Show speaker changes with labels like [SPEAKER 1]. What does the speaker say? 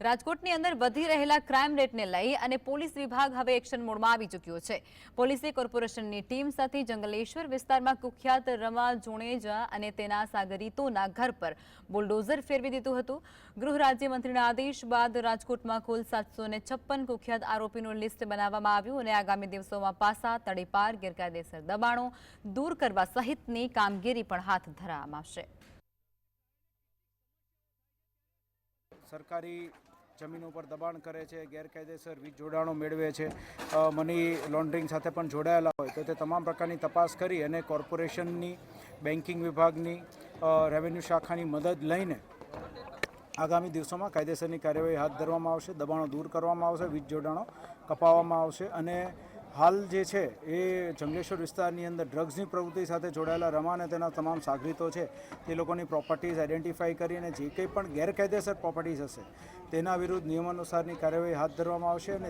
[SPEAKER 1] રાજકોટની અંદર વધી રહેલા ક્રાઇમ રેટને લઈ અને પોલીસ વિભાગ હવે એક્શન મોડમાં આવી ચૂક્યો છે. પોલીસે કોર્પોરેશનની ટીમ સાથે જંગલેશ્વર વિસ્તારમાં કુખ્યાત રમા જોણેજા અને તેના સાગરીતોના ઘર પર બુલડોઝર ફેરવી દીધું હતું. ગૃહ રાજ્યમંત્રીના આદેશ બાદ રાજકોટમાં કુલ સાતસો છપ્પન કુખ્યાત આરોપીનું લિસ્ટ બનાવવામાં આવ્યું અને આગામી દિવસોમાં પાસા તળીપાર ગેરકાયદેસર દબાણો દૂર કરવા સહિતની કામગીરી પણ હાથ ધરવામાં આવશે.
[SPEAKER 2] સરકારી જમીન ઉપર દબાણ કરે છે, ગેરકાયદેસર વીજ જોડાણો મેળવે છે મની લોન્ડરિંગ સાથે પણ જોડાયેલા હોય, તો તે તમામ પ્રકારની તપાસ કરી અને કોર્પોરેશનની, બેન્કિંગ વિભાગની રેવન્યુ શાખાની મદદ લઈને આગામી દિવસોમાં કાયદેસરની કાર્યવાહી હાથ ધરવામાં આવશે, દબાણો દૂર કરવામાં આવશે, વીજ જોડાણો કપાવવામાં આવશે અને હાલ જે છે એ જંગલેશ્વર વિસ્તારની અંદર ડ્રગ્સની પ્રવૃત્તિ સાથે જોડાયેલા રમા અને તેના તમામ સાગરીતો છે, તે લોકોની પ્રોપર્ટીઝ આઈડેન્ટિફાઈ કરી અને જે કંઈ પણ ગેરકાયદેસર પ્રોપર્ટીઝ હશે, તેના વિરુદ્ધ નિયમાનુસારની કાર્યવાહી હાથ ધરવામાં આવશે અને